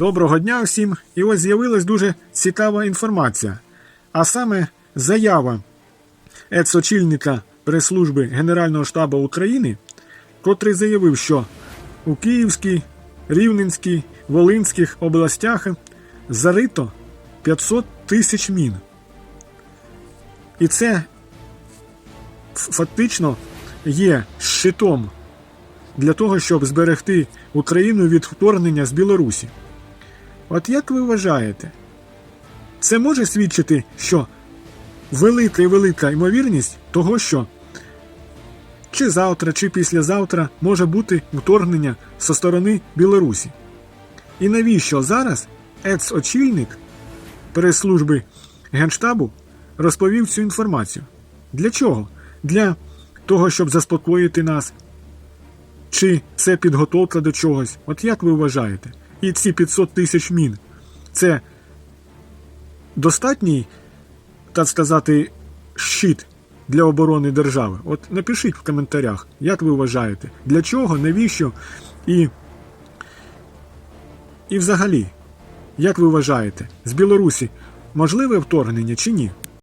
Доброго дня всім! І ось з'явилась дуже цікава інформація. А саме заява екс-очільника прес-служби Генерального штабу України, котрий заявив, що у Київській, Рівненській, Волинських областях зарито 500 тисяч мін. І це фактично є щитом для того, щоб зберегти Україну від вторгнення з Білорусі. От як ви вважаєте, це може свідчити, що велика і велика ймовірність того, що чи завтра, чи післязавтра може бути вторгнення зі сторони Білорусі. І навіщо зараз екс-очільник прес-служби Генштабу розповів цю інформацію? Для чого? Для того, щоб заспокоїти нас, чи це підготовка до чогось? От як ви вважаєте? І ці 500 тисяч мін це достатній, так сказати, щит для оборони держави? От напишіть в коментарях, як ви вважаєте, для чого, навіщо і, і взагалі, як ви вважаєте, з Білорусі можливе вторгнення чи ні?